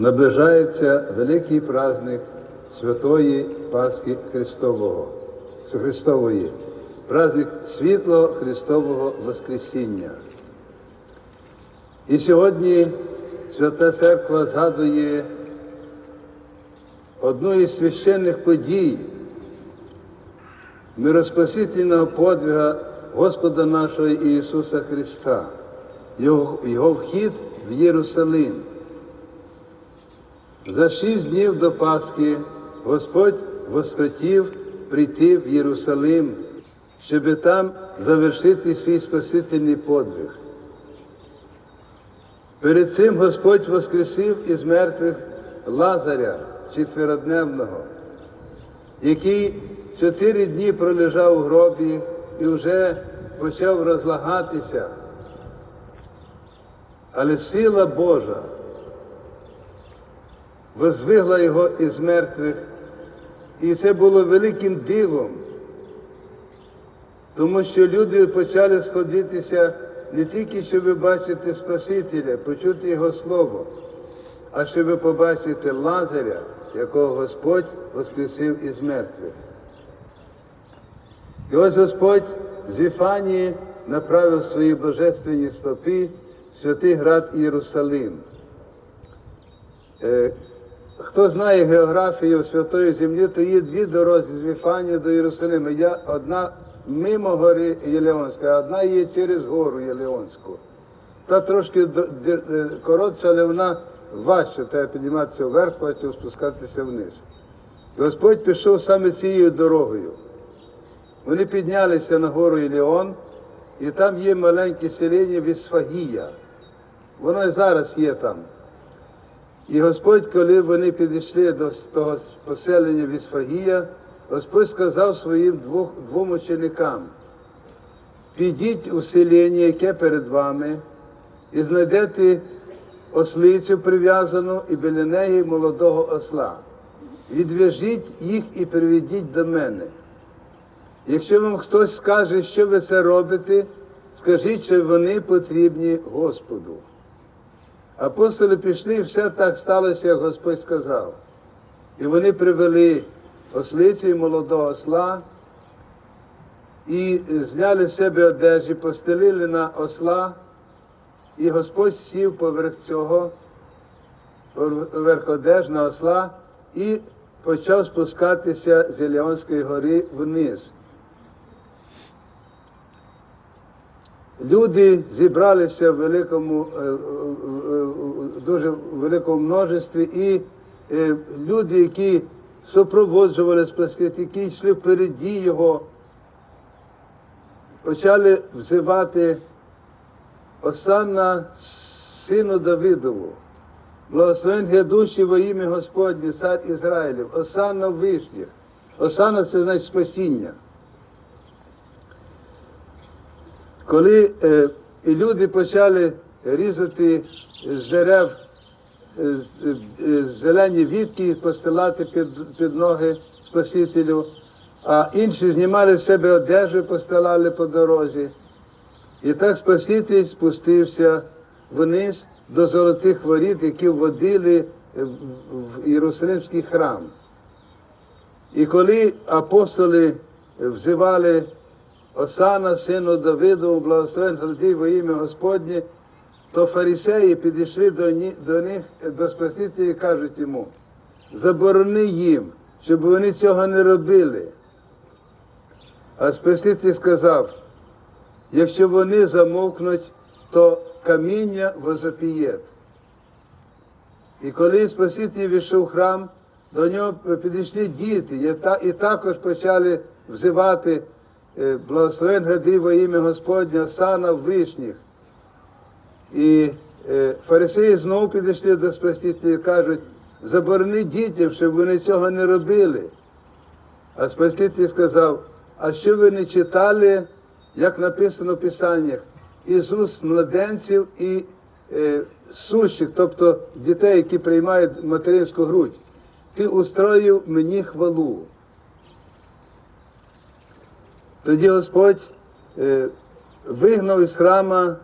наближається великий праздник Святої Пасхи Христового, Христової, праздник світлого Христового Воскресіння. І сьогодні Свята Церква згадує одну із священних подій мироспасительного подвига Господа нашого Ісуса Христа, Його, Його вхід в Єрусалим. За шість днів до Пасхи Господь восхотів прийти в Єрусалим, щоб там завершити свій спасительний подвиг. Перед цим Господь воскресив із мертвих Лазаря четверодневного, який чотири дні пролежав у гробі і вже почав розлагатися. Але сила Божа возвигла його із мертвих, і це було великим дивом, тому що люди почали сходитися не тільки, щоб бачити Спасителя, почути Його Слово, а щоб побачити Лазаря, якого Господь воскресив із мертвих. І ось Господь з Віфанії направив свої божественні стопи в святий град Єрусалим. Хто знає географію Святої Землі, то є дві дороги з Віфанії до Єрусалима. Я одна мимо гори Єлеонська, а одна є через гору Єлеонську. Та трошки е, коротша, але вона важче, треба підніматися вверх, потім спускатися вниз. Господь пішов саме цією дорогою. Вони піднялися на гору Іліон, і там є маленьке селення Вісфагія. Воно і зараз є там. І Господь, коли вони підійшли до того поселення Вісфагія, Господь сказав своїм двох, двом ученикам, підіть у селення, яке перед вами, і знайдете ослицю прив'язану і біля неї молодого осла. Відв'яжіть їх і приведіть до мене. Якщо вам хтось скаже, що ви це робите, скажіть, що вони потрібні Господу. Апостоли пішли, і все так сталося, як Господь сказав. І вони привели ослицю і молодого осла, і зняли з себе одежі, постелили на осла, і Господь сів поверх цього, поверх одеж на осла, і почав спускатися з Іліонської гори вниз. Люди зібралися в великому, е, е, е, дуже великому множестві, і люди, які супроводжували Спасителя, які йшли впереді його, почали взивати Осанна сину Давидову. Благословен грядущий во ім'я Господнє, цар Ізраїлів, Осанна в вишніх. Осанна це значить спасіння. Коли е, і люди почали різати з дерев е, з- е, зелені вітки постилати під, під ноги Спасителю, а інші знімали з себе одежу постилали по дорозі. І так Спаситель спустився вниз до золотих воріт, які вводили в Єрусалимський храм. І коли апостоли взивали Осана, сину Давидову, благословен гради во ім'я Господнє, то фарисеї підійшли до, ні- до них, до Спасителя і кажуть йому, заборони їм, щоб вони цього не робили. А Спаситель сказав, якщо вони замовкнуть, то каміння возопіє. І коли Спаситель війшов храм, до нього підійшли діти, і також почали взивати благословен гради во ім'я Господня, сана вишніх. І е, фарисеї знову підійшли до Спасителя і кажуть, заборони дітям, щоб вони цього не робили. А Спаситель сказав, а що ви не читали, як написано в Писаннях, із уст младенців і е, сущих, тобто дітей, які приймають материнську грудь, ти устроїв мені хвалу. Тоді Господь е, вигнав із храма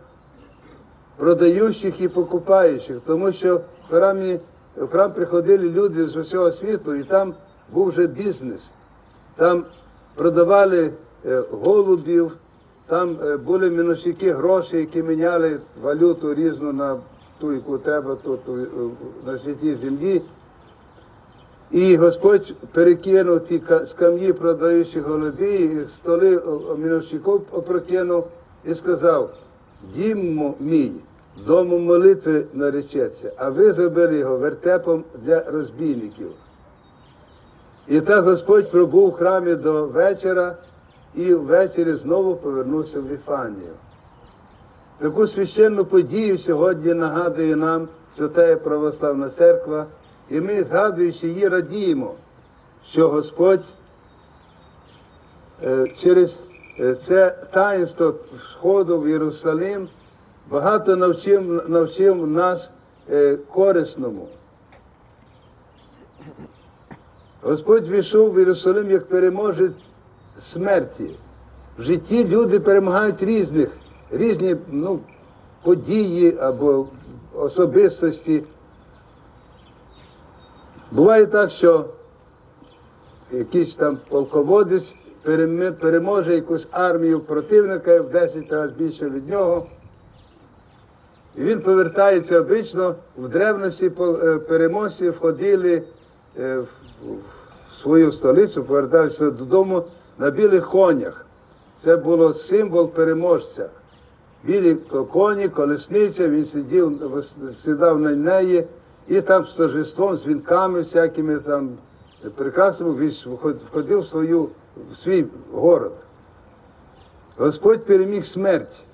продаючих і покупаючих, тому що в храмі в храм приходили люди з усього світу, і там був вже бізнес. Там продавали е, голубів, там е, були мінощики гроші, які міняли валюту різну на ту, яку треба тут на святій землі. І Господь перекинув ті скам'ї, продаючи голубі, столи мінощиків опрокинув і сказав, дім мій, дому молитви наречеться, а ви зробили його вертепом для розбійників. І так Господь пробув в храмі до вечора і ввечері знову повернувся в Віфанію. Таку священну подію сьогодні нагадує нам Свята Православна Церква, і ми, згадуючи її, радіємо, що Господь е, через е, це таїнство сходу в Єрусалим багато навчив, навчив нас е, корисному. Господь війшов в Єрусалим як переможець смерті. В житті люди перемагають різних, різні ну, події або особистості. Буває так, що якийсь там полководець переможе якусь армію противника в 10 разів більше від нього. І він повертається обично в древності е, переможці входили е, в свою столицю, поверталися додому на білих конях. Це було символ переможця. Білі коні, колесниця, він сидів, сідав на неї, і там з торжеством, з вінками, всякими там прекрасними, він входив в, свою, в свій город. Господь переміг смерть.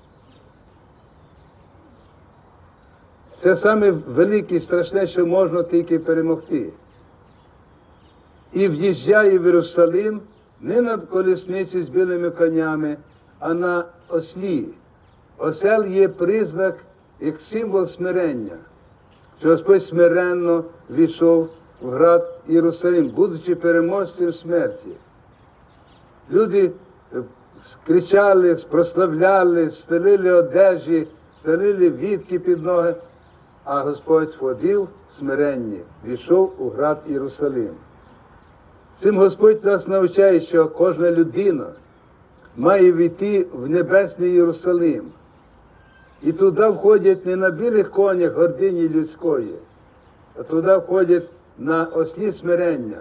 Це саме велике і страшне, що можна тільки перемогти. І в'їжджає в Єрусалим не на колісниці з білими конями, а на ослі. Осел є признак як символ смирення, що Господь смиренно війшов в град Єрусалим, будучи переможцем смерті. Люди е, кричали, прославляли, стелили одежі, стелили вітки під ноги, а Господь входив в смиренні, війшов у град Єрусалим. Цим Господь нас навчає, що кожна людина має війти в небесний Єрусалим. І туди входять не на білих конях гордині людської, а туди входять на ослі смирення.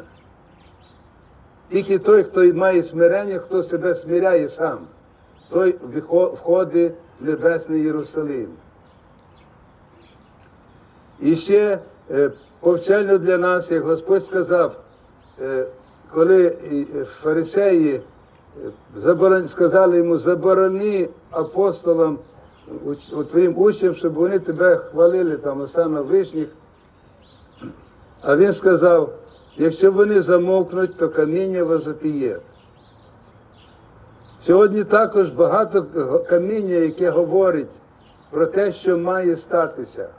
Тільки той, хто має смирення, хто себе смиряє сам, той входить в небесний Єрусалим. І ще е, повчально для нас, як Господь сказав, е, коли е, фарисеї сказали йому, заборони апостолам, твоїм учням, щоб вони тебе хвалили там осана вишніх. А він сказав, якщо вони замовкнуть, то каміння возопіє. Сьогодні також багато каміння, яке говорить про те, що має статися.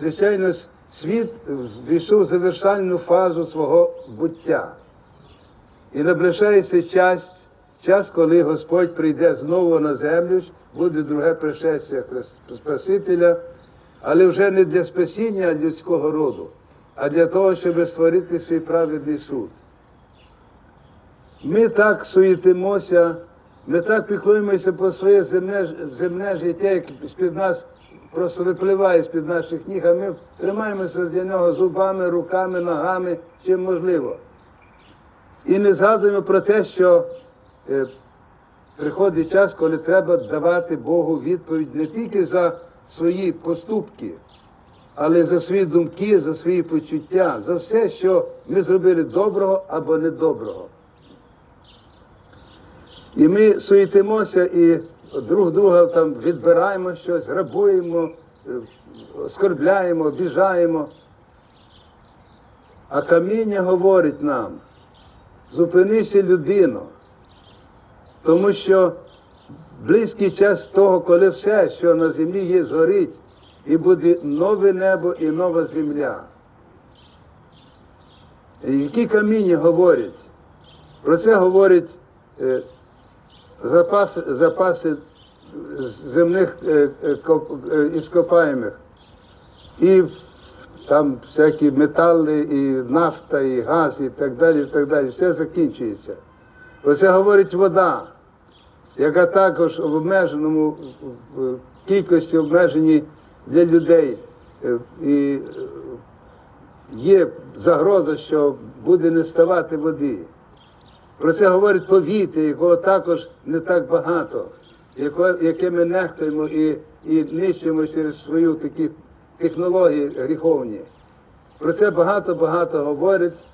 Звичайно, світ війшов в завершальну фазу свого буття. І наближається час, час, коли Господь прийде знову на землю, буде друге пришестя Спасителя, але вже не для спасіння людського роду, а для того, щоб створити свій праведний суд. Ми так суєтимося, ми так піклуємося про своє земне, земне життя, як з-під нас просто випливає з-під наших ніг, а ми тримаємося для нього зубами, руками, ногами, чим можливо. І не згадуємо про те, що приходить час, коли треба давати Богу відповідь не тільки за свої поступки, але за свої думки, за свої почуття, за все, що ми зробили доброго або недоброго. І ми суєтимося і друг друга там відбираємо щось, грабуємо, е, оскорбляємо, обіжаємо. А каміння говорить нам, зупинися людино, тому що близький час того, коли все, що на землі є, згорить, і буде нове небо і нова земля. Які каміння говорять? Про це говорять е, запас, запаси земних е, е, іскопаємих. І там всякі метали, і нафта, і газ, і так далі, і так далі. Все закінчується. Про це говорить вода, яка також в обмеженому в- кількості обмежені для людей. Е, І е, є загроза, що буде не ставати води. Про це говорить повітря, якого також не так багато, яке ми нехтуємо і, і нищимо через свою такі технології гріховні. Про це багато-багато говорить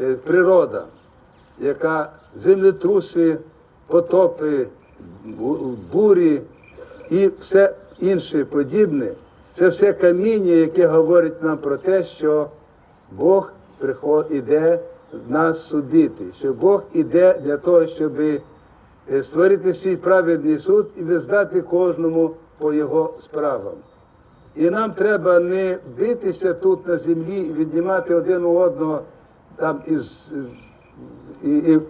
е, природа, яка землетруси, потопи, бурі і все інше подібне. Це все каміння, яке говорить нам про те, що Бог приход- іде нас судити, що Бог іде для того, щоб створити свій праведний суд і визнати кожному по його справам. І нам треба не битися тут на землі і віднімати один у одного там із і, і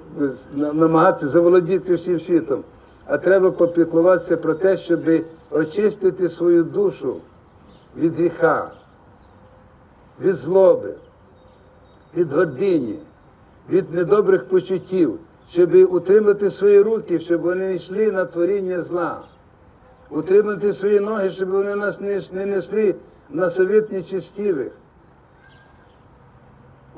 намагатися заволодіти всім світом, а треба попіклуватися про те, щоб очистити свою душу від гріха, від злоби, від гордині, від недобрих почуттів, щоб утримати свої руки, щоб вони не йшли на творіння зла, утримати свої ноги, щоб вони нас не, не несли на совіт нечистивих.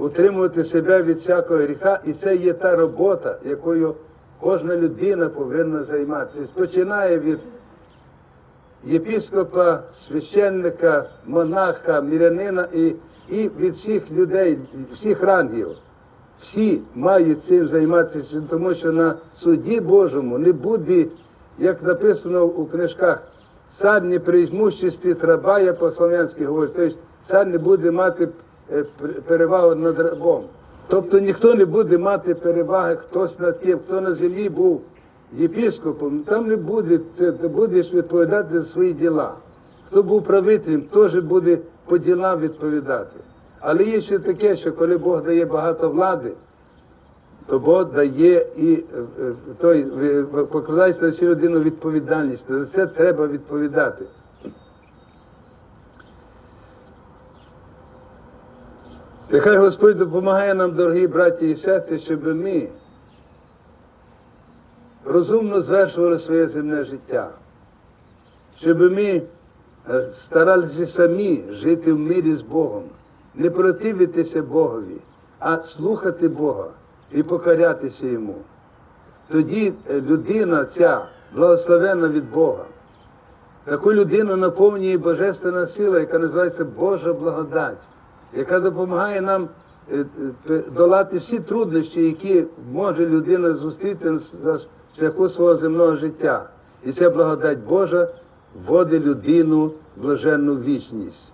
Утримувати себе від всякого гріха, і це є та робота, якою кожна людина повинна займатися. Починає від єпіскопа, священника, монаха, мірянина і, і від всіх людей, всіх рангів. Всі мають цим займатися, тому що на суді Божому не буде, як написано у книжках, цар не при імуществі трабая по-слов'янськи говорить, тобто цар не буде мати перевагу над рабом. Тобто ніхто не буде мати переваги, хтось над ким, хто на землі був єпіскопом, там не буде, ти будеш відповідати за свої діла. Хто був правителем, теж буде по ділам відповідати. Але є ще таке, що коли Бог дає багато влади, то Бог дає і е, е, той е, покладається на цю людину відповідальність. За це треба відповідати. Нехай Господь допомагає нам, дорогі браті і сестри, щоб ми розумно звершували своє земне життя, щоб ми е, старалися самі жити в мирі з Богом, не противитися Богові, а слухати Бога і покорятися Йому. Тоді е, людина ця благословенна від Бога. Таку людину наповнює божественна сила, яка називається Божа благодать, яка допомагає нам е, е, долати всі труднощі, які може людина зустріти за шляху свого земного життя. І ця благодать Божа вводить людину в блаженну вічність.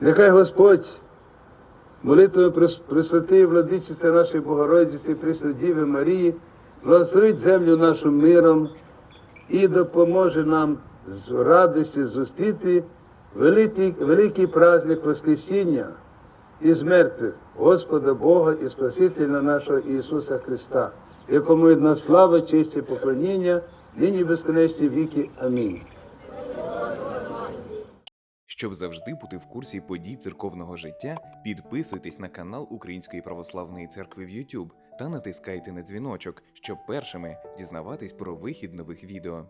Нехай Господь молитвою Прес- Пресвятої Владичиці нашої Богородиці, Пресвятіви Марії, благословить землю нашу миром і допоможе нам з радості зустріти великий, великий праздник Воскресіння із мертвих Господа Бога і Спасителя нашого Ісуса Христа, якому нас слава, честь і поклоніння, нині безконечні віки. Амінь. Щоб завжди бути в курсі подій церковного життя, підписуйтесь на канал Української православної церкви в YouTube та натискайте на дзвіночок, щоб першими дізнаватись про вихід нових відео.